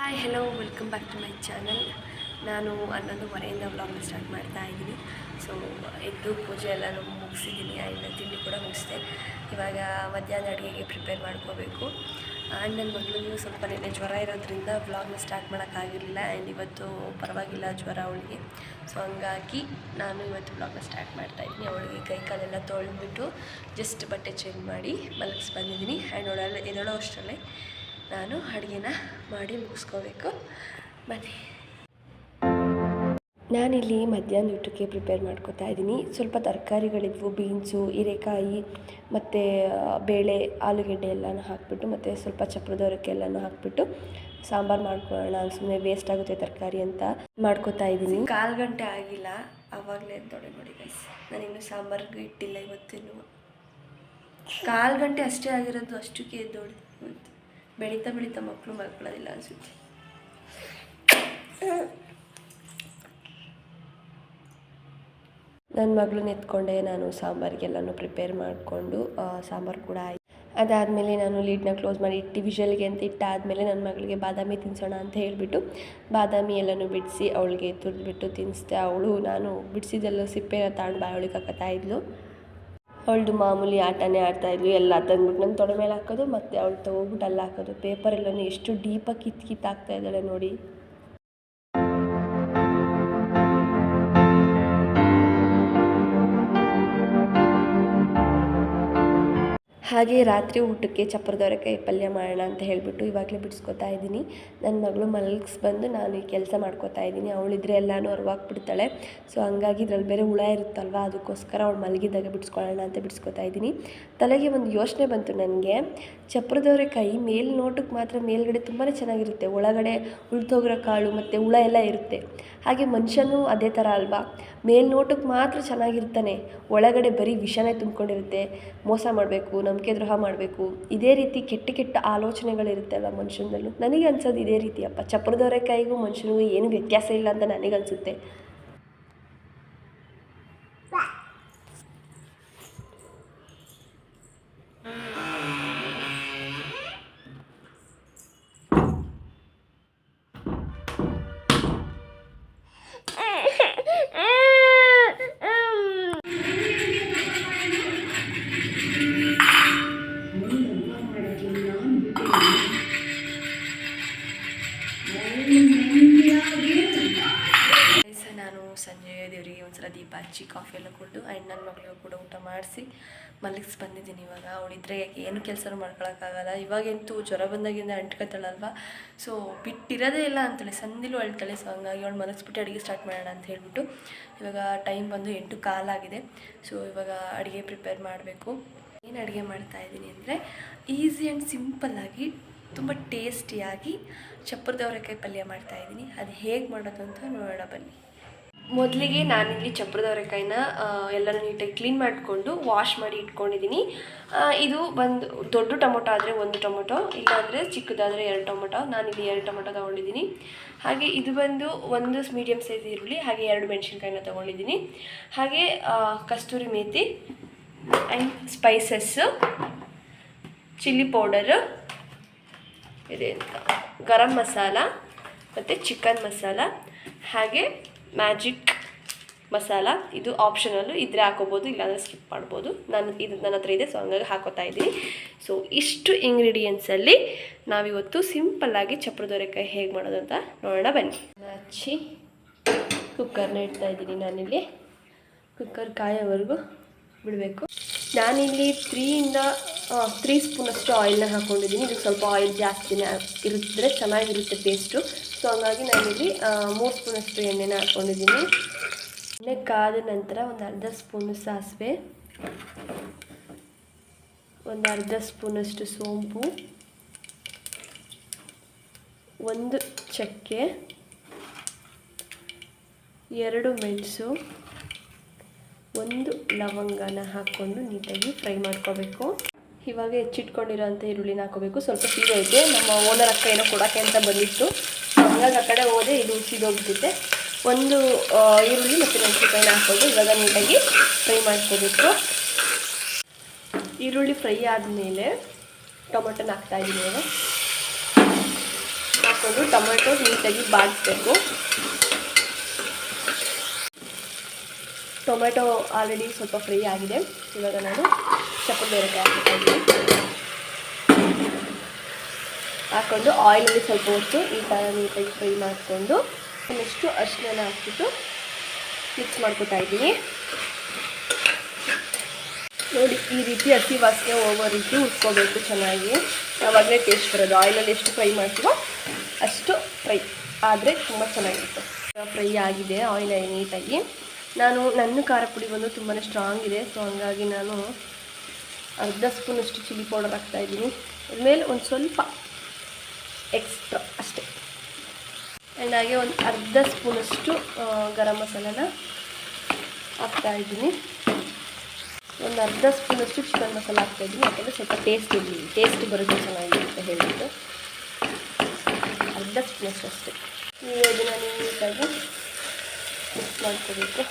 Hi hello welcome back to my channel ನಾನು ಹನ್ನೊಂದುವರೆಯಿಂದ vlog start ಮಾಡ್ತಾ ಇದ್ದೀನಿ. ಸೊ ಎದ್ದು ಪೂಜೆ ಎಲ್ಲನೂ ಮುಗಿಸಿದ್ದೀನಿ. ಆ್ಯಂಡ್ ತಿಂಡಿ ಕೂಡ ಮುಗಿಸಿದೆ. ಇವಾಗ ಮಧ್ಯಾಹ್ನ ಅಡುಗೆಗೆ ಪ್ರಿಪೇರ್ ಮಾಡ್ಕೋಬೇಕು. ಆ್ಯಂಡ್ ನನ್ನ ಮಗಳಿಗೂ ಸ್ವಲ್ಪ ನಿನ್ನೆ ಜ್ವರ ಇರೋದ್ರಿಂದ ವ್ಲಾಗ್ನ ಸ್ಟಾರ್ಟ್ ಮಾಡೋಕ್ಕಾಗಿರಲಿಲ್ಲ ಆ್ಯಂಡ್ ಇವತ್ತು ಪರವಾಗಿಲ್ಲ ಜ್ವರ ಅವಳಿಗೆ. ಸೊ ಹಂಗಾಗಿ ನಾನು ಇವತ್ತು ವ್ಲಾಗ್ನ ಸ್ಟಾರ್ಟ್ ಮಾಡ್ತಾ ಇದ್ದೀನಿ. ಅವಳಿಗೆ ಕೈ ಕಾಲೆಲ್ಲ ತೊಳೆದ್ಬಿಟ್ಟು ಜಸ್ಟ್ ಬಟ್ಟೆ ಚೇಂಜ್ ಮಾಡಿ ಮಲಗಿಸಿ ಬಂದಿದ್ದೀನಿ ಆ್ಯಂಡ್ ಅವಳೆಲ್ಲ ಎದಳೋ ಅಷ್ಟರಲ್ಲೇ. ನಾನು ಅಡುಗೆನ ಮಾಡಿ ಮುಗಿಸ್ಕೋಬೇಕು. ಬನ್ನಿ. ನಾನಿಲ್ಲಿ ಮಧ್ಯಾಹ್ನ ಊಟಕ್ಕೆ ಪ್ರಿಪೇರ್ ಮಾಡ್ಕೊತಾ ಇದ್ದೀನಿ. ಸ್ವಲ್ಪ ತರಕಾರಿಗಳಿದ್ವು, ಬೀನ್ಸು, ಹೀರೆಕಾಯಿ, ಮತ್ತು ಬೇಳೆ, ಆಲೂಗೆಡ್ಡೆ ಎಲ್ಲನೂ ಹಾಕಿಬಿಟ್ಟು, ಮತ್ತು ಸ್ವಲ್ಪ ಚಪ್ರದವರಕ್ಕೆ ಎಲ್ಲನೂ ಹಾಕಿಬಿಟ್ಟು ಸಾಂಬಾರು ಮಾಡ್ಕೊಳ್ಳೋಣ. ಸುಮ್ಮನೆ ವೇಸ್ಟ್ ಆಗುತ್ತೆ ತರಕಾರಿ ಅಂತ ಮಾಡ್ಕೊತಾ ಇದ್ದೀನಿ. ಕಾಲು ಗಂಟೆ ಆಗಿಲ್ಲ. ಆವಾಗಲೇ ತೊಡೆ ನೋಡಿ ಗೈಸ್ ನಾನಿನ್ನು ಸಾಂಬಾರಿಗೆ ಇಟ್ಟಿಲ್ಲ ಇವತ್ತಿನ್ನು. ಕಾಲು ಗಂಟೆ ಅಷ್ಟೇ ಆಗಿರೋದು, ಅಷ್ಟಕ್ಕೆ ಎದ್ದೋಡಿ. ಬೆಳೀತಾ ಬೆಳೀತಾ ಮಕ್ಕಳು ಮಲ್ಕೊಳ್ಳೋದಿಲ್ಲ ಅನಿಸುತ್ತೆ. ನನ್ನ ಮಗಳನ್ನ ಎತ್ಕೊಂಡೆ ನಾನು ಸಾಂಬಾರಿಗೆಲ್ಲನೂ ಪ್ರಿಪೇರ್ ಮಾಡಿಕೊಂಡು ಸಾಂಬಾರು ಕೂಡ ಆಯಿತು. ಅದಾದಮೇಲೆ ನಾನು ಲೀಡ್ನ ಕ್ಲೋಸ್ ಮಾಡಿ ಇಟ್ಟು ವಿಷಲ್ಗೆ ಅಂತ ಇಟ್ಟಾದಮೇಲೆ ನನ್ನ ಮಗಳಿಗೆ ಬಾದಾಮಿ ತಿನ್ಸೋಣ ಅಂತ ಹೇಳಿಬಿಟ್ಟು, ಬಾದಾಮಿ ಎಲ್ಲನೂ ಬಿಡಿಸಿ, ಅವಳಿಗೆ ತುರಿದ್ಬಿಟ್ಟು ತಿನ್ನಿಸ್ದೆ ಅವಳು, ನಾನು ಬಿಡಿಸಿದೆಲ್ಲ ಸಿಪ್ಪೆನ ತಗೊಂಡು ಬಾಯೊಳಗೆ ಹಾಕತ್ತಾ ಇದ್ಲು. ಅವಳದು ಮಾಮೂಲಿ ಆಟನೇ ಆಡ್ತಾಯಿದ್ವಿ ಎಲ್ಲ ತಂದ್ಬಿಟ್ಟು ನನ್ನ ತೊಡೆ ಮೇಲೆ ಹಾಕೋದು, ಮತ್ತು ಅವಳು ತೊಗೊಬಿಟ್ಟು ಅಲ್ಲಿ ಹಾಕೋದು. ಪೇಪರ್ ಎಲ್ಲನೂ ಎಷ್ಟು ಡೀಪಾಗಿ ಕಿತ್ತು ಕಿತ್ತು ಹಾಕ್ತಾ ಇದ್ದಾಳೆ ನೋಡಿ. ಹಾಗೆ ರಾತ್ರಿ ಊಟಕ್ಕೆ ಚಪ್ಪರದವರೆಕಾಯಿ ಪಲ್ಯ ಮಾಡೋಣ ಅಂತ ಹೇಳಿಬಿಟ್ಟು ಇವಾಗಲೇ ಬಿಡಿಸ್ಕೊತಾ ಇದ್ದೀನಿ. ನನ್ನ ಮಗಳು ಮಲಗಿಸ್ ಬಂದು ನಾನು ಈ ಕೆಲಸ ಮಾಡ್ಕೋತಾ ಇದ್ದೀನಿ. ಅವಳಿದ್ರೆ ಎಲ್ಲನೂ ಹೊರವಾಗ್ಬಿಡ್ತಾಳೆ ಸೊ ಹಂಗಾಗಿ ಇದ್ರಲ್ಲಿ ಬೇರೆ ಹುಳ ಇರುತ್ತಲ್ವ? ಅದಕ್ಕೋಸ್ಕರ ಅವಳು ಮಲಗಿದಾಗ ಬಿಡಿಸ್ಕೊಳ್ಳೋಣ ಅಂತ ಬಿಡಿಸ್ಕೊತಾ ಇದ್ದೀನಿ. ತಲೆಗೆ ಒಂದು ಯೋಚನೆ ಬಂತು ನನಗೆ. ಚಪ್ಪರದವರೆಕಾಯಿ ಮೇಲ್ ನೋಟಕ್ಕೆ ಮಾತ್ರ ಮೇಲ್ಗಡೆ ತುಂಬಾ ಚೆನ್ನಾಗಿರುತ್ತೆ. ಒಳಗಡೆ ಉಳ್ತೋಗಿರೋ ಕಾಳು ಮತ್ತು ಹುಳ ಎಲ್ಲ ಇರುತ್ತೆ. ಹಾಗೆ ಮನುಷ್ಯನೂ ಅದೇ ಥರ ಅಲ್ವಾ? ಮೇಲ್ನೋಟಕ್ಕೆ ಮಾತ್ರ ಚೆನ್ನಾಗಿರ್ತಾನೆ. ಒಳಗಡೆ ಬರೀ ವಿಷನೇ ತುಂಬಿಕೊಂಡಿರುತ್ತೆ. ಮೋಸ ಮಾಡಬೇಕು, ನಂಬಿಕೆ ದ್ರೋಹ ಮಾಡಬೇಕು. ಇದೇ ರೀತಿ ಕೆಟ್ಟ ಕೆಟ್ಟ ಆಲೋಚನೆಗಳಿರುತ್ತೆ ಅಲ್ಲ ಮನುಷ್ಯನಲ್ಲೂ. ನನಗೆ ಅನ್ಸೋದು ಇದೇ ರೀತಿಯಪ್ಪ ಕೈಗೂ ಮನುಷ್ಯನಿಗೂ ಏನು ವ್ಯತ್ಯಾಸ ಇಲ್ಲ ಅಂತ ನನಗನ್ಸುತ್ತೆ. ಸೊ ನಾನು ಸಂಜೆ ದೇವರಿಗೆ ಒಂದ್ಸಲ ದೀಪ ಹಚ್ಚಿ ಕಾಫಿ ಎಲ್ಲ ಕೊಟ್ಟು ಆ್ಯಂಡ್ ನನ್ನ ಮಗಳಿಗೂ ಕೂಡ ಊಟ ಮಾಡಿಸಿ ಮಲಗಿಸಿ ಬಂದಿದ್ದೀನಿ ಇವಾಗ. ಅವಳಿದ್ರೆ ಏನು ಕೆಲಸನೂ ಮಾಡ್ಕೊಳಕ್ಕಾಗಲ್ಲ. ಇವಾಗಂತೂ ಜ್ವರ ಬಂದಾಗಿಂದ ಅಂಟ್ಕೊತಾಳಲ್ವ ಸೊ ಬಿಟ್ಟಿರೋದೇ ಇಲ್ಲ ಅಂತೇಳಿ, ಸಂದಿಲು ಅಳ್ತಾಳೆ. ಸೊ ಹಂಗಾಗಿ ಅವಳು ಮಲಗಿಸ್ಬಿಟ್ಟು ಅಡುಗೆ ಸ್ಟಾರ್ಟ್ ಮಾಡೋಣ ಅಂತ ಹೇಳ್ಬಿಟ್ಟು ಇವಾಗ ಟೈಮ್ ಬಂದು ಎಂಟು ಕಾಲಾಗಿದೆ ಸೊ ಇವಾಗ ಅಡುಗೆ ಪ್ರಿಪೇರ್ ಮಾಡಬೇಕು. ಏನು ಅಡುಗೆ ಮಾಡ್ತಾ ಇದ್ದೀನಿ ಅಂದರೆ ಈಸಿ ಆ್ಯಂಡ್ ಸಿಂಪಲ್ಲಾಗಿ ತುಂಬ ಟೇಸ್ಟಿಯಾಗಿ ಚಪ್ಪರದವರೆಕಾಯಿ ಪಲ್ಯ ಮಾಡ್ತಾ ಇದ್ದೀನಿ. ಅದು ಹೇಗೆ ಮಾಡೋದು ಅಂತ ನೋಡೋಣ ಬನ್ನಿ. ಮೊದಲಿಗೆ ನಾನಿಲ್ಲಿ ಚಪ್ಪರದವರೆಕಾಯಿನ ಎಲ್ಲನೂ ನೀಟಾಗಿ ಕ್ಲೀನ್ ಮಾಡಿಕೊಂಡು ವಾಶ್ ಮಾಡಿ ಇಟ್ಕೊಂಡಿದ್ದೀನಿ. ಇದು ಬಂದು ದೊಡ್ಡ ಟೊಮೊಟೊ ಆದರೆ ಒಂದು ಟೊಮೊಟೊ, ಇಲ್ಲಾಂದರೆ ಚಿಕ್ಕದಾದರೆ ಎರಡು ಟೊಮೊಟೊ. ನಾನಿಲ್ಲಿ ಎರಡು ಟೊಮೊಟೊ ತೊಗೊಂಡಿದ್ದೀನಿ. ಹಾಗೆ ಇದು ಬಂದು ಒಂದು ಮೀಡಿಯಮ್ ಸೈಜ್ ಈರುಳ್ಳಿ, ಹಾಗೆ ಎರಡು ಮೆಣಸಿನ್ಕಾಯಿನ ತೊಗೊಂಡಿದ್ದೀನಿ. ಹಾಗೆ kasuri methi and spices chilli powder ಇದೆ ಗರಂ ಮಸಾಲ ಮತ್ತು ಚಿಕನ್ ಮಸಾಲ, ಹಾಗೆ ಮ್ಯಾಜಿಕ್ ಮಸಾಲ, ಇದು ಆಪ್ಷನಲ್ಲು ಇದ್ರೆ ಹಾಕೋಬೋದು, ಇಲ್ಲಾಂದರೆ ಸ್ಕಿಪ್ ಮಾಡ್ಬೋದು. ನಾನು ಇದು ನನ್ನ ಹತ್ರ ಇದೆ ಸೊ ಹಂಗಾಗಿ ಹಾಕೋತಾ ಇದ್ದೀನಿ. ಸೊ ಇಷ್ಟು ಇಂಗ್ರೀಡಿಯೆಂಟ್ಸಲ್ಲಿ ನಾವಿವತ್ತು ಸಿಂಪಲ್ಲಾಗಿ ಚಪ್ರದೋರೆಕಾಯಿ ಹೇಗೆ ಮಾಡೋದು ಅಂತ ನೋಡೋಣ ಬನ್ನಿ. ಹಚ್ಚಿ ಕುಕ್ಕರ್ನ ಇಡ್ತಾ ಇದ್ದೀನಿ ನಾನಿಲ್ಲಿ. ಕುಕ್ಕರ್ ಕಾಯೋವರೆಗೂ ಬಿಡಬೇಕು. ನಾನಿಲ್ಲಿ ತ್ರೀಯಿಂದ ತ್ರೀ ಸ್ಪೂನಷ್ಟು ಆಯಿಲ್ನ ಹಾಕ್ಕೊಂಡಿದ್ದೀನಿ ಇದಕ್ಕೆ ಸ್ವಲ್ಪ ಆಯಿಲ್ ಜಾಸ್ತಿನೇ ಇರುತ್ತಿದ್ರೆ ಚೆನ್ನಾಗಿರುತ್ತೆ ಟೇಸ್ಟು ಸೊ ಹಂಗಾಗಿ ನಾನಿಲ್ಲಿ ಮೂರು ಸ್ಪೂನಷ್ಟು ಎಣ್ಣೆನ ಹಾಕ್ಕೊಂಡಿದ್ದೀನಿ ಎಣ್ಣೆ ಕಾದ ನಂತರ ಒಂದು ಅರ್ಧ ಸ್ಪೂನು ಸಾಸಿವೆ. ಒಂದು ಅರ್ಧ ಸ್ಪೂನಷ್ಟು ಸೋಂಪು. ಒಂದು ಚಕ್ಕೆ. ಎರಡು ಮೆಣಸು. ಒಂದು ಲವಂಗನ ಹಾಕ್ಕೊಂಡು ನೀಟಾಗಿ ಫ್ರೈ ಮಾಡ್ಕೋಬೇಕು. ಇವಾಗ ಹೆಚ್ಚಿಟ್ಕೊಂಡಿರೋಂಥ ಈರುಳ್ಳಿನ ಹಾಕೋಬೇಕು. ಸ್ವಲ್ಪ ಸೀದೋಯ್ತು ನಮ್ಮ ಓನರ್ ಅಕ್ಕ ಏನೋ ಕೊಡೋಕ್ಕೆ ಅಂತ ಬಂದಿತ್ತು. ಹಂಗಾಗಿ ಆ ಕಡೆ ಹೋದೆ ಇದು ಸೀದೋಗ್ಬಿಟ್ಟಿದೆ ಒಂದು ಈರುಳ್ಳಿ ಮತ್ತು ಮೆಣಸಿನ್ಕಾಯಿನ ಹಾಕೋದು ಇವಾಗ ನೀಟಾಗಿ ಫ್ರೈ ಮಾಡ್ಕೋಬೇಕು. ಈರುಳ್ಳಿ ಫ್ರೈ ಆದಮೇಲೆ ಟೊಮೊಟೊನ ಹಾಕ್ತಾಯಿದ್ದೀನಿ ನಾನು. ಹಾಕ್ಕೊಂಡು ಟೊಮೆಟೊ ನೀಟಾಗಿ ಬಾಡಿಸ್ಬೇಕು ಟೊಮೆಟೊ ಆಲ್ರೆಡಿ ಸ್ವಲ್ಪ ಫ್ರೈ ಆಗಿದೆ. ಇವಾಗ ನಾನು ಚಪ್ಪು ಬೇರೆ ಹಾಕ್ಕೊಂಡು ಆಯಿಲಲ್ಲಿ ಸ್ವಲ್ಪ ಹೊತ್ತು ಈ ಥರ ನೀಟಾಗಿ ಫ್ರೈ ಮಾಡಿಕೊಂಡು ನೆಕ್ಸ್ಟು ಅರಿಶಿನ ಹಾಕ್ಬಿಟ್ಟು ಮಿಕ್ಸ್ ಮಾಡ್ಕೊತಾ ಇದ್ದೀನಿ. ನೋಡಿ, ಈ ರೀತಿ ಹಸಿ ವಾಸನೆ ಹೋಗೋ ರೀತಿ ಉಟ್ಕೋಬೇಕು ಚೆನ್ನಾಗಿ. ಆವಾಗಲೇ ಟೇಸ್ಟ್ ಬರೋದು. ಆಯಿಲಲ್ಲಿ ಎಷ್ಟು ಫ್ರೈ ಮಾಡ್ತೀವೋ ಅಷ್ಟು ಫ್ರೈ ಆದರೆ ತುಂಬ ಚೆನ್ನಾಗಿರುತ್ತೆ. ಫ್ರೈ ಆಗಿದೆ ಆಯಿಲ್ ನೀಟಾಗಿ ನಾನು, ನನ್ನ ಖಾರ ಪುಡಿ ಬಂದು ತುಂಬಾ ಸ್ಟ್ರಾಂಗ್ ಇದೆ. ಸೊ ಹಂಗಾಗಿ ನಾನು ಅರ್ಧ ಸ್ಪೂನಷ್ಟು ಚಿಲ್ಲಿ ಪೌಡರ್ ಹಾಕ್ತಾಯಿದ್ದೀನಿ ಅದ್ಮೇಲೆ ಒಂದು ಸ್ವಲ್ಪ ಎಕ್ಸ್ಟ್ರಾ ಅಷ್ಟೇ. ಆ್ಯಂಡ್ ಹಾಗೆ ಒಂದು ಅರ್ಧ ಸ್ಪೂನಷ್ಟು ಅಷ್ಟು ಗರಂ ಮಸಾಲನ ಹಾಕ್ತಾಯಿದ್ದೀನಿ ಒಂದು ಅರ್ಧ ಸ್ಪೂನಷ್ಟು ಚಿಕನ್ ಮಸಾಲ ಹಾಕ್ತಾಯಿದ್ದೀನಿ ಯಾಕಂದರೆ ಸ್ವಲ್ಪ ಟೇಸ್ಟ್ ಇರಲಿ. ಟೇಸ್ಟ್ ಬರೋದು ಚೆನ್ನಾಗಿ ಅಂತ ಹೇಳಿಬಿಟ್ಟು. ಅರ್ಧ ಸ್ಪೂನಷ್ಟು ಅಷ್ಟೇ ನೀವು ಅದನ್ನು ನೀಟಾಗಿ ಮಿಕ್ಸ್ ಮಾಡ್ಕೋಬೇಕು.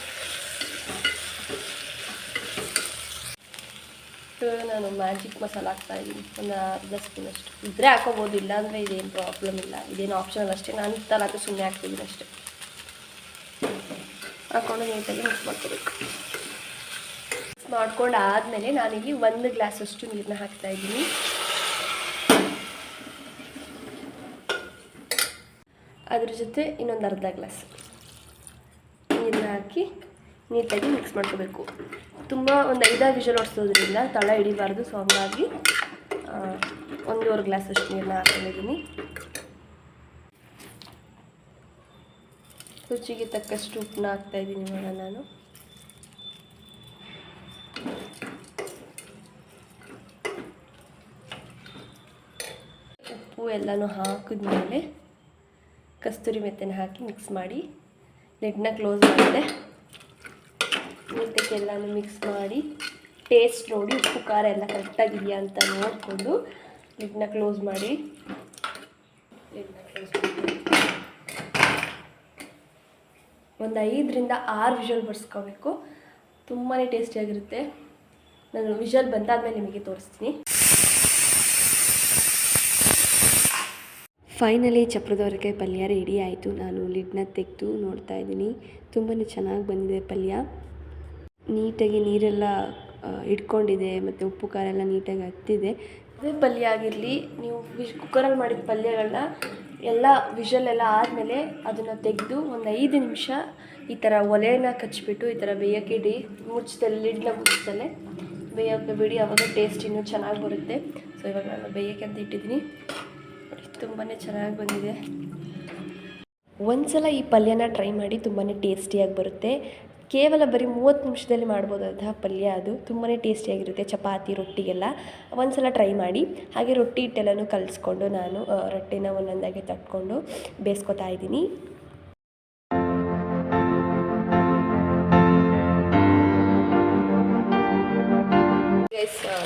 ಇವಾಗ ನಾನು ಮ್ಯಾಜಿಕ್ ಮಸಾಲ ಹಾಕ್ತಾ ಇದ್ದೀನಿ. ಒಂದು ಅರ್ಧ ಸ್ಪೂನಷ್ಟು ಇದ್ರೆ ಹಾಕೋಬೋದು ಇಲ್ಲ ಅಂದರೆ ಇದೇನು ಪ್ರಾಬ್ಲಮ್ ಇಲ್ಲ. ಇದೇನು ಆಪ್ಷನಲ್ ಅಷ್ಟೇ. ನಾನು ಹಾಕಿ ಸುಮ್ಮನೆ ಹಾಕ್ತಿದ್ದೀನಿ ಅಷ್ಟೇ. ಹಾಕ್ಕೊಂಡು ನೀಟಾಗಿ ಮಿಕ್ಸ್ ಮಾಡ್ಕೋಬೇಕು. ಮಿಕ್ಸ್ ಮಾಡ್ಕೊಂಡು ಆದಮೇಲೆ ನಾನಿಲ್ಲಿ ಒಂದು ಗ್ಲಾಸಷ್ಟು ನೀರನ್ನ ಹಾಕ್ತಾ ಇದ್ದೀನಿ. ಅದ್ರ ಜೊತೆ ಇನ್ನೊಂದು ಅರ್ಧ ಗ್ಲಾಸ್ ನೀರನ್ನ ಹಾಕಿ ನೀಟಾಗಿ ಮಿಕ್ಸ್ ಮಾಡ್ಕೋಬೇಕು. ತುಂಬ ಒಂದು ಐದಾರು ವಿಷಲ್ ಹೊಡ್ಸೋದ್ರಿಂದ ತಳ ಹಿಡಿಬಾರ್ದು ಸೊ ಹಂಗಾಗಿ ಒಂದೂವರೆ ಗ್ಲಾಸ್ ಅಷ್ಟು ನೀರನ್ನ ಹಾಕೊಂಡಿದ್ದೀನಿ. ರುಚಿಗೆ ತಕ್ಕಷ್ಟು ಉಪ್ಪನ್ನ ಹಾಕ್ತಾಯಿದ್ದೀನಿ ಇವಾಗ ನಾನು. ಉಪ್ಪು ಎಲ್ಲನೂ ಹಾಕಿದ್ಮೇಲೆ ಕಸ್ತೂರಿ ಮೆತ್ತನ ಹಾಕಿ ಮಿಕ್ಸ್ ಮಾಡಿ ಲಿಡ್ನ ಕ್ಲೋಸ್ ಮಾಡಿದೆ. ಎಲ್ಲನೂ ಮಿಕ್ಸ್ ಮಾಡಿ ಟೇಸ್ಟ್ ನೋಡಿ, ಉಪ್ಪು, ಖಾರ ಎಲ್ಲ ಕರೆಕ್ಟಾಗಿದೆಯಾ ಅಂತ ನೋಡಿಕೊಂಡು ಲಿಡ್ನ ಕ್ಲೋಸ್ ಮಾಡಿ. ಲಿಡ್ನ ಕ್ಲೋಸ್ ಒಂದು ಐದರಿಂದ ಆರು ವಿಷಲ್ ಬರ್ಸ್ಕೋಬೇಕು. ತುಂಬಾ ಟೇಸ್ಟಿಯಾಗಿರುತ್ತೆ ನಾನು ವಿಷಲ್ ಬಂದಾದ್ಮೇಲೆ ನಿಮಗೆ ತೋರಿಸ್ತೀನಿ. ಫೈನಲಿ ಚಪ್ರದವರೆಗೆ ಪಲ್ಯ ರೆಡಿ ಆಯಿತು. ನಾನು ಲಿಡ್ನ ತೆಗೆದು ನೋಡ್ತಾ ಇದ್ದೀನಿ. ತುಂಬಾ ಚೆನ್ನಾಗಿ ಬಂದಿದೆ ಪಲ್ಯ. ನೀಟಾಗಿ ನೀರೆಲ್ಲ ಇಟ್ಕೊಂಡಿದೆ ಮತ್ತು ಉಪ್ಪು, ಖಾರ ಎಲ್ಲ ನೀಟಾಗಿ ಹತ್ತಿದೆ. ಅದೇ ಪಲ್ಯ ಆಗಿರಲಿ, ನೀವು ವಿಶ್ ಕುಕ್ಕರಲ್ಲಿ ಮಾಡಿದ ಪಲ್ಯಗಳನ್ನ ಎಲ್ಲ ವಿಷಲ್ ಎಲ್ಲ ಆದಮೇಲೆ ಅದನ್ನು ತೆಗೆದು ಒಂದು ಐದು ನಿಮಿಷ ಈ ಥರ ಒಲೆನ ಕಚ್ಚಿಬಿಟ್ಟು ಈ ಥರ ಬೇಯೋಕೆ ಇಡಿ ಮುಚ್ಚದಲ್ಲಿ ಲಿಡ್ನ ಮುಚ್ಚದಲ್ಲೇ ಬೇಯೋಕ್ಕೆ ಬಿಡಿ ಅವಾಗ ಟೇಸ್ಟ್ ಇನ್ನೂ ಚೆನ್ನಾಗಿ ಬರುತ್ತೆ. ಸೊ ಇವಾಗ ನಾನು ಬೇಯೋಕ್ಕೆ ಅಂತ ಇಟ್ಟಿದ್ದೀನಿ. ತುಂಬಾ ಚೆನ್ನಾಗಿ ಬಂದಿದೆ. ಒಂದ್ಸಲ ಈ ಪಲ್ಯನ ಟ್ರೈ ಮಾಡಿ ತುಂಬಾ ಟೇಸ್ಟಿಯಾಗಿ ಬರುತ್ತೆ. ಕೇವಲ ಬರೀ ಮೂವತ್ತು ನಿಮಿಷದಲ್ಲಿ ಮಾಡ್ಬೋದಾದ ಪಲ್ಯ ಅದು. ತುಂಬಾ ಟೇಸ್ಟಿಯಾಗಿರುತ್ತೆ, ಚಪಾತಿ, ರೊಟ್ಟಿಗೆಲ್ಲ. ಒಂದ್ಸಲ ಟ್ರೈ ಮಾಡಿ. ಹಾಗೆ ರೊಟ್ಟಿ ಹಿಟ್ಟೆಲ್ಲನೂ ಕಲಿಸ್ಕೊಂಡು ನಾನು ರೊಟ್ಟಿನ ಒಂದೊಂದಾಗಿ ತಟ್ಕೊಂಡು ಬೇಯಿಸ್ಕೊತಾ ಇದ್ದೀನಿ.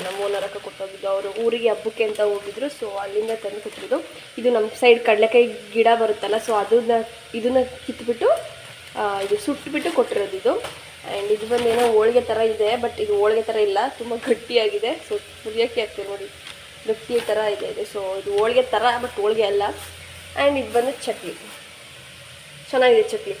ನಮ್ಮ ಓನರಕ್ಕ ಕೊಟ್ಟೋಗಿದ್ದು. ಅವರು ಊರಿಗೆ ಹಬ್ಬಕ್ಕೆ ಅಂತ ಹೋಗಿದ್ರು ಸೊ ಅಲ್ಲಿಂದ ತಂದು ಕೊಟ್ಟಿದ್ದು ಇದು ನಮ್ಮ ಸೈಡ್ ಕಡಲೆಕಾಯಿ ಗಿಡ ಬರುತ್ತಲ್ಲ ಸೊ ಅದನ್ನ, ಇದನ್ನ ಕಿತ್ಬಿಟ್ಟು ಇದು ಸುಟ್ಟುಬಿಟ್ಟು ಕೊಟ್ಟಿರೋದು ಇದು. ಆ್ಯಂಡ್ ಇದು ಬಂದು ಏನೋ ಹೋಳಿಗೆ ಥರ ಇದೆ ಬಟ್ ಇದು ಹೋಳಿಗೆ ಥರ ಇಲ್ಲ. ತುಂಬ ಗಟ್ಟಿಯಾಗಿದೆ. ಸೊ ಕುದಿಯೋಕ್ಕೆ ಆಗ್ತದೆ ನೋಡಿ. ಗಟ್ಟಿ ಥರ ಇದೆ ಇದೆ. ಸೊ ಇದು ಹೋಳಿಗೆ ಥರ ಬಟ್ ಹೋಳಿಗೆ ಅಲ್ಲ. ಆ್ಯಂಡ್ ಇದು ಬಂದು ಚಟ್ನಿ. ಚೆನ್ನಾಗಿದೆ ಚಕ್ಲಿ